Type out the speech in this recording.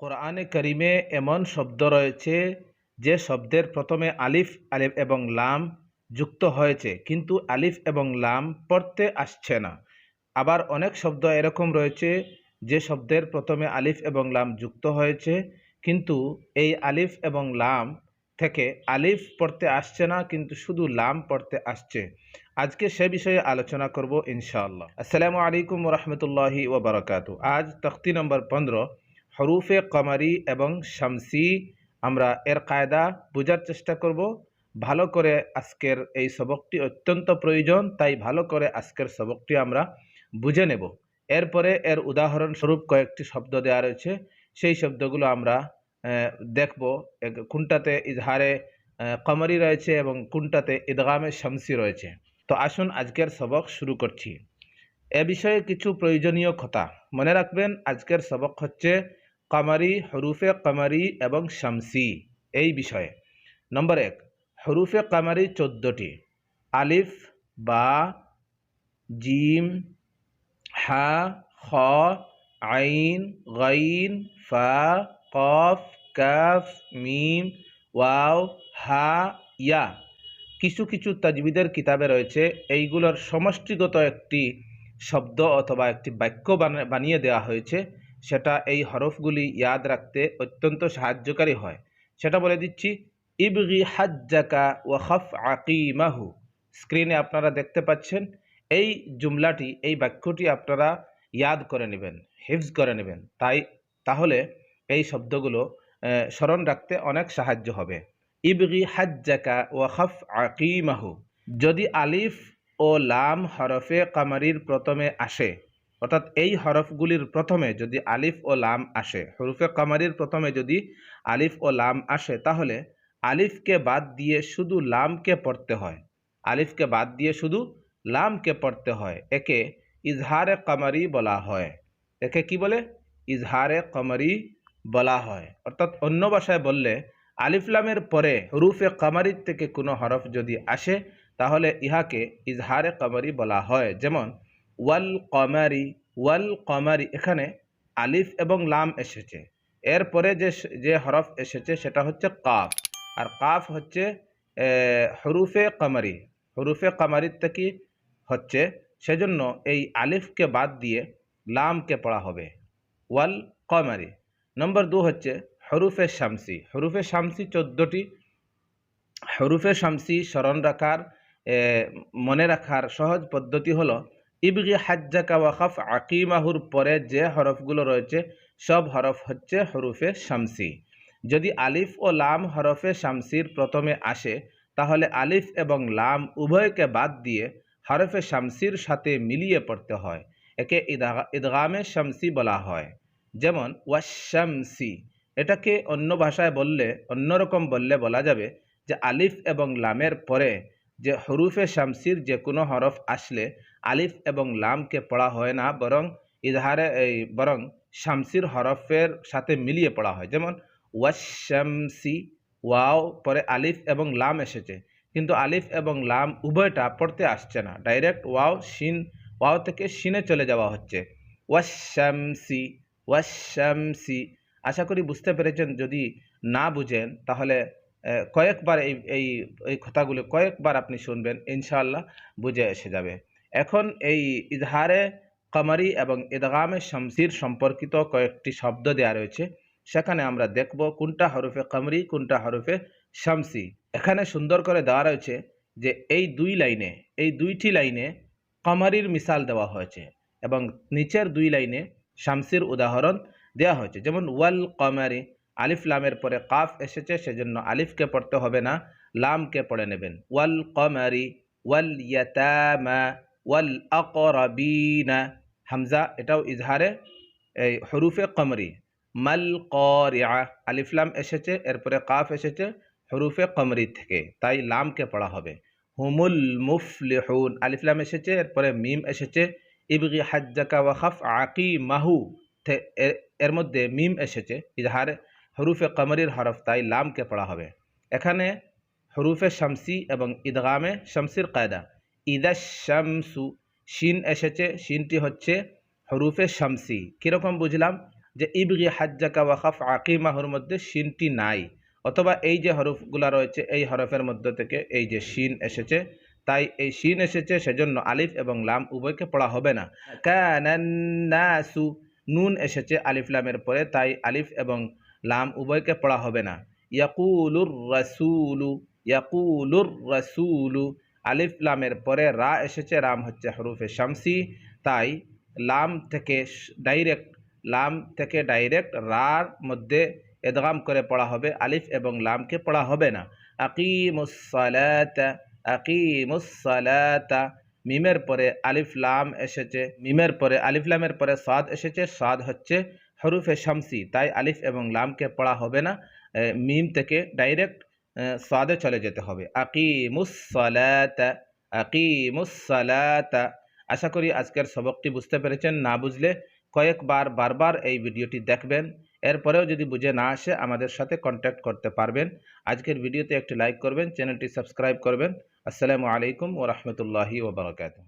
কোরআনে করিমে এমন শব্দ রয়েছে যে শব্দের প্রথমে আলিফ আলিফ এবং লাম যুক্ত হয়েছে, কিন্তু আলিফ এবং লাম পড়তে আসছে না। আবার অনেক শব্দ এরকম রয়েছে যে শব্দের প্রথমে আলিফ এবং লাম যুক্ত হয়েছে, কিন্তু এই আলিফ এবং লাম থেকে আলিফ পড়তে আসছে না, কিন্তু শুধু লাম পড়তে আসছে। আজকে সে বিষয়ে আলোচনা করব ইনশাআল্লাহ। আসসালামু আলাইকুম রহমতুল্লাহি ও বারকাতু আজ তখতি নম্বর পনেরো। হরুফে কমারি এবং শামসি আমরা এর কায়দা বোঝার চেষ্টা করব। ভালো করে আজকের এই সবকটি অত্যন্ত প্রয়োজন, তাই ভালো করে আজকের সবকটি আমরা বুঝে নেব। এরপরে এর উদাহরণস্বরূপ কয়েকটি শব্দ দেওয়া রয়েছে। সেই শব্দগুলো আমরা দেখব। কোনটাতে ইজহারে কমরি রয়েছে এবং কোনটাতে ইদগামে শামসি রয়েছে। তো আসুন আজকের সবক শুরু করছি। এ বিষয়ে কিছু প্রয়োজনীয় কথা মনে রাখবেন। আজকের সবক হচ্ছে কামারি, হরুফে কামারি এবং শামসি, এই বিষয়ে। নম্বর এক, হরুফে কামারি চোদ্দোটি। আলিফ, বা, জিম, হা, খ, আইন, গাইন, ফা, কফ, কাফ, মিম, ওয়াও, হা, ইয়া। কিছু কিছু তাজবিদের কিতাবে রয়েছে, এইগুলোর সমষ্টিগত একটি শব্দ অথবা একটি বাক্য বানা- বানিয়ে দেওয়া হয়েছে। সেটা এই হরফগুলি ইয়াদ রাখতে অত্যন্ত সাহায্যকারী হয়। সেটা বলে দিচ্ছি, ইবগি হাজ্জাকা ও খফ আকিমাহু স্ক্রিনে আপনারা দেখতে পাচ্ছেন, এই জুমলাটি, এই বাক্যটি আপনারা ইয়াদ করে নেবেন, হিফজ করে নেবেন। তাই, তাহলে এই শব্দগুলো স্মরণ রাখতে অনেক সাহায্য হবে। ইবগি হাজ্জাকা ও খফ আকিমাহু যদি আলিফ ও লাম হরফে কামারির প্রথমে আসে অর্থাৎ এই হরফগুলির প্রথমে যদি আলিফ ও লাম আসে, হরফে কামারির প্রথমে যদি আলিফ ও লাম আসে, তাহলে আলিফকে বাদ দিয়ে শুধু লামকে পড়তে হয়। আলিফকে বাদ দিয়ে শুধু লামকে পড়তে হয়। একে ইজহারে কামারি বলা হয়। একে কি বলে? ইজহারে কামারি বলা হয়। অর্থাৎ অন্য ভাষায় বললে আলিফলামের পরে হরুফে কামারির থেকে কোনো হরফ যদি আসে, তাহলে ইহাকে ইজহারে কামারি বলা হয়। যেমন ওয়াল কমারি ওয়াল কমারি এখানে আলিফ এবং লাম এসেছে। এরপরে যে যে হরফ এসেছে সেটা হচ্ছে কাফ। আর কাফ হচ্ছে হরুফে কামারি। হরুফে কামারির থেকে হচ্ছে? সেজন্য এই আলিফকে বাদ দিয়ে লামকে পড়া হবে। ওয়াল কমারি। নম্বর দু হচ্ছে হরুফে শামসি। হরুফে শামসি চোদ্দোটি। হরুফে শামসি স্মরণ রাখার মনে রাখার সহজ পদ্ধতি হলো ইবগি হাজ্জাকা ওয়াকাফ আকিমাহুর পরে যে হরফগুলো রয়েছে, সব হরফ হচ্ছে হরুফে শামসি। যদি আলিফ ও লাম হরফে শামসির প্রথমে আসে, তাহলে আলিফ এবং লাম উভয়কে বাদ দিয়ে হরফে শামসির সাথে মিলিয়ে পড়তে হয়। একে ইদা- ইদগামে শামসি বলা হয়। যেমন ওয়াশামসি এটাকে অন্য ভাষায় বললে অন্যরকম বললে বলা যাবে যে আলিফ এবং লামের পরে যে হরুফে শামসির যে কোনো হরফ আসলে আলিফ এবং লামকে পড়া হয় না, বরং ইজহারে, এই, বরং শামসির হরফের সাথে মিলিয়ে পড়া হয়। যেমন ওয়াশামসি ওয়াও, পরে আলিফ এবং লাম এসেছে। কিন্তু আলিফ এবং লাম উভয়টা পড়তে আসছে না। ডাইরেক্ট ওয়াও, শিন, ওয়াও থেকে শিনে চলে যাওয়া হচ্ছে। ওয়াশামসি ওয়াশামসি আশা করি বুঝতে পেরেছেন, যদি না বুঝেন, তাহলে কয়েকবার এই এই কথাগুলো কয়েকবার আপনি শুনবেন, ইনশাআল্লাহ, বুঝে এসে যাবে। এখন এই ইজহারে কামারি এবং ইদগামে শামসির সম্পর্কিত কয়েকটি শব্দ দেওয়া রয়েছে। সেখানে আমরা দেখব কোনটা হরফে কামরি, কোনটা হরফে শামসি। এখানে সুন্দর করে দেওয়া রয়েছে যে এই দুই লাইনে, এই দুইটি লাইনে কামারির মিসাল দেওয়া হয়েছে এবং নিচের দুই লাইনে শামসির উদাহরণ দেওয়া হয়েছে। যেমন, ওয়াল কমারি, আলিফ লামের পরে কাফ এসেছে, সেজন্য আলিফকে পড়তে হবে না, লামকে পড়ে নেবেন। ওয়াল কমারি, ওয়াল ইয়াতামা ওয়াল আকরাবিনা হামজা, এটাও ইজহারে, এই হরুফে কমরি। মাল করিয়া আলিফ লাম এসেছে, এরপরে কাফ এসেছে, হরুফে কমরি থেকে, তাই লামকে পড়া হবে। হুমুল মুফলিহুন, আলিফ লাম এসেছে, এরপরে মিম এসেছে। ইবগি হাজ্জাকা ওয়াখাফ আকি মাহু এর মধ্যে মিম এসেছে, ইজহারে, হরুফে কমরির হরফ, তাই লামকে পড়া হবে। এখানে হরুফে শামসি এবং ইদগামে শামসির কায়দা। ইদা শামসু, শিন এসেছে, শিনটি হচ্ছে হরুফে শামসি। কীরকম বুঝলাম? যে ইবগি হাজ্জাকা ওয়াখাফ আকিমাহুর মধ্যে শিনটি নাই। অথবা এই যে হরফগুলা রয়েছে এই হরফের মধ্যে থেকে এই যে শিন এসেছে, তাই এই শিন এসেছে সেজন্য আলিফ এবং লাম উভয়কে পড়া হবে না। কানান্নাসু নুন এসেছে আলিফ লামের পরে, তাই আলিফ এবং লাম উভয়কে পড়া হবে না। ইয়াকুলুর রাসুলু ইয়াকুলুর রাসুলু আলিফ লামের পরে রা এসেছে, রাম হচ্ছে হরুফে শামসি। তাই লাম থেকে ডাইরেক্ট লাম থেকে ডাইরেক্ট রার মধ্যে এদগাম করে পড়া হবে আলিফ এবং লামকে পড়া হবে না। আকিমুসালাতা আকিমুসালাতা মিমের পরে আলিফ লাম এসেছে, মিমের পরে, আলিফ লামের পরে সাদ এসেছে, সাদ হচ্ছে হরুফে শামসি। তাই আলিফ এবং লামকে পড়া হবে না। মিম থেকে ডাইরেক্ট সাদে চলে যেতে হবে। আকিমুসালাতা আকিমুসালাতা আশা করি আজকের সবকটি বুঝতে পেরেছেন। না বুঝলে কয়েকবার, বারবার এই ভিডিওটি দেখবেন। এরপরেও যদি বুঝে না আসে, আমাদের সাথে কন্ট্যাক্ট করতে পারবেন। আজকের ভিডিওতে একটি লাইক করবেন চ্যানেলটি সাবস্ক্রাইব করবেন। আসসালামু আলাইকুম ও রহমতুল্লাহি ওবরাকাতুহ